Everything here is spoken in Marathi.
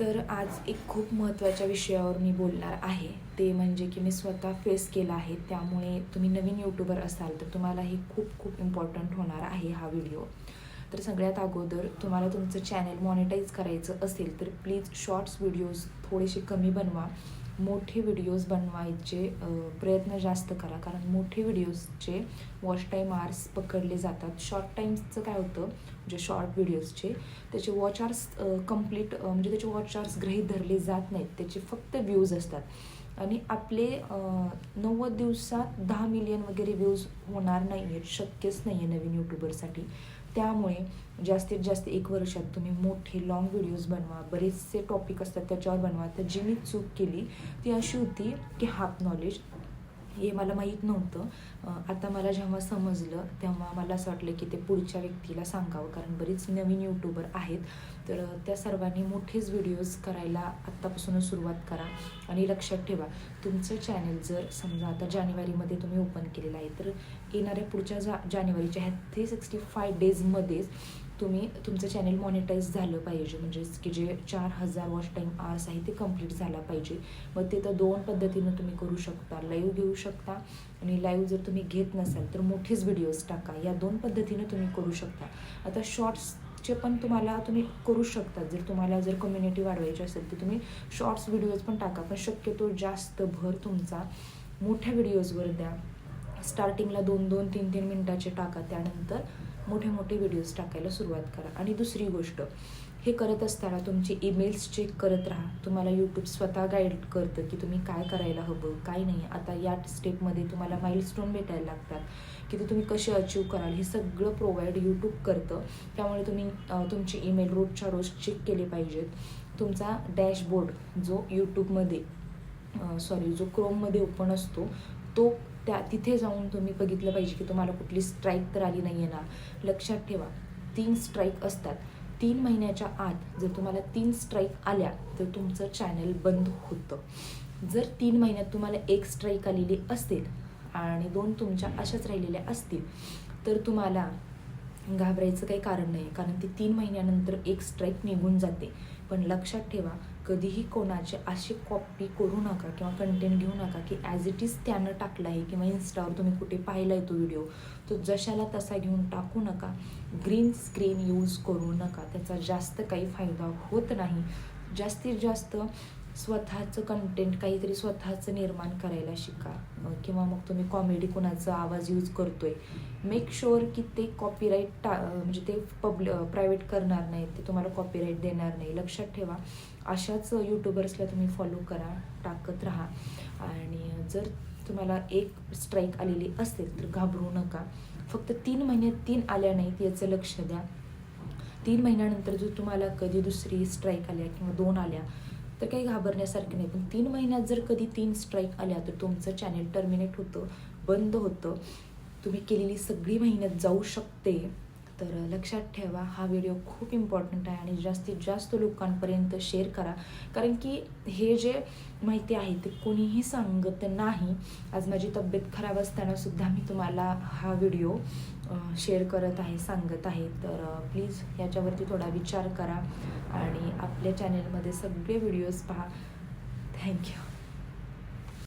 तर आज एक खूप महत्त्वाच्या विषयावर मी बोलणार आहे. ते म्हणजे की मी स्वतः फेस केलं आहे. त्यामुळे तुम्ही नवीन यूट्यूबर असाल तर तुम्हाला हे खूप खूप इम्पॉर्टंट होणार आहे हा व्हिडिओ तर सगळ्यात अगोदर तुम्हाला तुमचं चॅनल मॉनिटाईज करायचं असेल तर प्लीज शॉर्ट्स व्हिडिओज थोडेसे कमी बनवा. मोठे व्हिडिओज बनवायचे प्रयत्न जास्त करा. कारण मोठे व्हिडिओजचे वॉच टाईम आर्स पकडले जातात. शॉर्ट टाईम्सचं काय होतं? जे शॉर्ट व्हिडिओजचे त्याचे वॉच आर्स कंप्लीट म्हणजे त्याचे वॉच आर्स गृहीत धरले जात नाहीत. त्याचे फक्त व्ह्यूज असतात. आणि आपले नव्वद दिवसात दहा मिलियन वगैरे व्ह्यूज होणार नाही आहेत शक्यच नाही आहे नवीन यूट्यूबरसाठी त्यामुळे जास्तीत जास्त एक वर्षात तुम्ही मोठे लॉंग व्हिडिओज बनवा बरेचसे टॉपिक असतात त्याच्यावर बनवा. तर जी मी चूक केली ती अशी होती की हाफ नॉलेज हे मला माहीत नव्हतं. आता मला जेव्हा समजलं तेव्हा मला असं वाटलं की ते पुढच्या व्यक्तीला सांगावं कारण बरीच नवीन यूट्यूबर आहेत. तर त्या सर्वांनी मोठेच व्हिडिओज करायला आत्तापासूनच सुरुवात करा आणि लक्षात ठेवा तुमचं चॅनल जर समजा आता जानेवारीमध्ये तुम्ही ओपन केलेलं आहे तर येणाऱ्या पुढच्या जा जानेवारीच्या ह्या थ्री सिक्स्टी फाय डेजमध्येच तुम्ही तुमचं चॅनल मॉनिटाईज झालं पाहिजे. म्हणजेच की जे चार हजार वॉच टाईम आर्स आहे ते कंप्लीट झाला पाहिजे. मग ते तर दोन पद्धतीनं तुम्ही करू शकता. लाईव्ह घेऊ शकता. आणि लाईव्ह जर तुम्ही घेत नसाल तर मोठेच व्हिडिओज टाका. या दोन पद्धतीनं तुम्ही करू शकता. आता शॉर्ट्सचे पण तुम्हाला तुम्ही करू शकता. जर तुम्हाला जर कम्युनिटी वाढवायची असेल तर तुम्ही शॉर्ट्स व्हिडिओज पण टाका. पण शक्यतो जास्त भर तुमचा मोठ्या व्हिडिओजवर द्या. स्टार्टिंगला दोन दोन तीन तीन मिनटाचे टाका. त्यानंतर मोठे मोठे व्हिडिओज टाकायला सुरुवात करा. आणि दुसरी गोष्ट हे करत असताना तुमचे ईमेल्स चेक करत राहा. तुम्हाला यूट्यूब स्वतः गाईड करतं की तुम्ही काय करायला हवं काय नाही. आता या स्टेपमध्ये तुम्हाला माइलस्टोन भेटायला लागतात की ते तुम्ही कसे अचीव कराल हे सगळं प्रोव्हाइड यूट्यूब करतं. त्यामुळे तुम्ही तुमचे ईमेल रोजच्या रोज चेक केले पाहिजेत. तुमचा डॅशबोर्ड जो यूट्यूबमध्ये सॉरी जो क्रोममध्ये ओपन असतो तो त्या तिथे जाऊन तुम्ही बघितलं पाहिजे की तुम्हाला कुठली स्ट्राईक तर आली नाही आहे ना. लक्षात ठेवा तीन स्ट्राईक असतात. तीन महिन्याच्या आत जर तुम्हाला तीन स्ट्राईक आल्या तर तुमचं चॅनल बंद होतं. जर तीन महिन्यात तुम्हाला एक स्ट्राईक आलेली असेल आणि दोन तुमच्या अशाच राहिलेल्या असतील तर तुम्हाला घाबरायचं काही कारण नाही कारण ती तीन महिन्यानंतर एक स्ट्राईक निघून जाते. पण लक्षात ठेवा कधीही कोणाचे अशी कॉपी करू नका किंवा कंटेंट घेऊ नका की ॲज इट इज त्यानं टाकलं आहे किंवा इन्स्टावर तुम्ही कुठे पाहिला आहे तो व्हिडिओ तो जशाला तसा घेऊन टाकू नका. ग्रीन स्क्रीन यूज करू नका. त्याचा जास्त काही फायदा होत नाही. जास्तीत जास्त स्वतःचं कंटेंट काहीतरी स्वतःचं निर्माण करायला शिका. किंवा मग तुम्ही कॉमेडी कोणाचा आवाज यूज करतोय मेक शुअर की ते कॉपीराईट टा म्हणजे ते पब्ल प्रायव्हेट करणार नाही ते तुम्हाला कॉपीराईट देणार नाही. लक्षात ठेवा अशाच यूट्यूबर्सला तुम्ही फॉलो करा टाकत राहा. आणि जर तुम्हाला एक स्ट्राईक आलेली असेल तर घाबरू नका. फक्त तीन महिन्यात तीन आल्या नाहीत याचं लक्ष द्या. तीन महिन्यानंतर जर तुम्हाला कधी दुसरी स्ट्राईक आल्या किंवा दोन आल्या तर काही घाबरण्यासारखं नाही. पण तीन महिन्यात जर कधी तीन स्ट्राईक आल्या तर तुमचं चॅनेल टर्मिनेट होतं बंद होतं. तुम्ही केलेली सगळी मेहनत जाऊ शकते. तर लक्षात ठेवा हा व्हिडिओ खूप इम्पॉर्टंट आहे आणि जास्तीत जास्त लोकांपर्यंत शेअर करा. कारण की हे जे माहिती आहे ते कोणीही सांगत नाही. आज माझी तब्येत खराब असतानासुद्धा मी तुम्हाला हा व्हिडिओ शेअर करत आहे सांगत आहे. तर प्लीज याच्यावरती थोडा विचार करा आणि आपल्या चॅनेलमध्ये सगळे व्हिडिओज पहा. थँक्यू